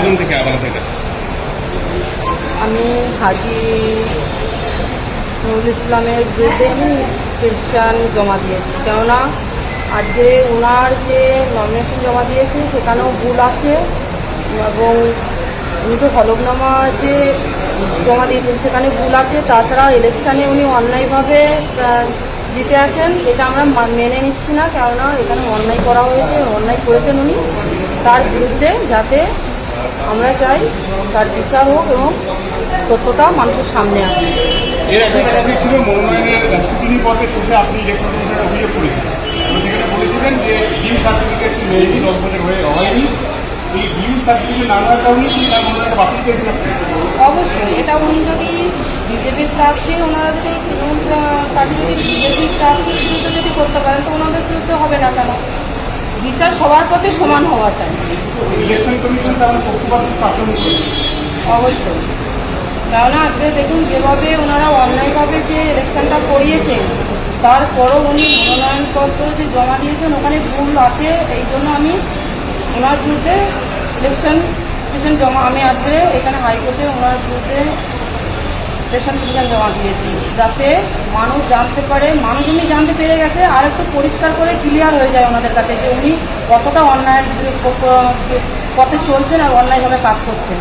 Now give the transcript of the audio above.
আবেদন থেকে কাছে আমি হাজি নুরুল ইসলামের বিরুদ্ধে আমি পেটিশন জমা দিয়েছি। কেননা আজকে ওনার যে নমিনেশন জমা দিয়েছে, সেখানেও ভুল আছে এবং উনি যে হলফনামা যে জমা দিয়েছেন, সেখানে ভুল আছে। তাছাড়া ইলেকশানে উনি অন্যায়ভাবে জিতে আছেন, এটা আমরা মেনে নিচ্ছি না। কেননা এখানে অন্যায় করা হয়েছে, অন্যায় করেছেন উনি। তার বিরুদ্ধে যাতে আমরা চাই তার বিচার হোক এবং সত্যটা মানুষের সামনে আসে এর একটা কথা ছিল মনোনয়নের স্ক্রুটিনি পর্বের শেষে আপনি ইলেকশন কমিশনের অভিযোগ করেছিলেন সেখানে বলেছিলেন যে ডিউ সার্টিফিকেট নেয়নি দশ বছর হয়ে হয়নি। এই ডিউ সার্টিফিকেট না হওয়ার কারণে কি তার মনোনয়ন বাতিল করেছিলেন অবশ্যই এটা উনি যদি বিজেপির প্রার্থী ওনারা যদি তৃণমূল পার্টি যদি বিজেপির প্রার্থীর বিরুদ্ধে যদি করতে পারেন তো ওনাদের বিরুদ্ধে হবে না কেন? বিচার সবার পথে সমান হওয়া চাই। ইলেকশন কমিশন অবশ্যই। কেননা আজকে দেখুন যেভাবে ওনারা অন্যায়ভাবে যে ইলেকশনটা করিয়েছেন তারপরও উনি মনোনয়নপত্র যে জমা দিয়েছেন ওখানে ভুল আছে। এই জন্য আমি ওনার বিরুদ্ধে ইলেকশন জমা আমি আজকে এখানে হাইকোর্টে ওনার বিরুদ্ধে প্রেশার টেশন জমা দিয়েছি যাতে মানুষ জানতে পারে মানুষ উনি জানতে পেরে গেছে, আর একটু পরিষ্কার করে ক্লিয়ার হয়ে যায় ওনাদের কাছে যে উনি কতটা অন্যায় পথে চলছেন আর অন্যায়ভাবে কাজ করছেন।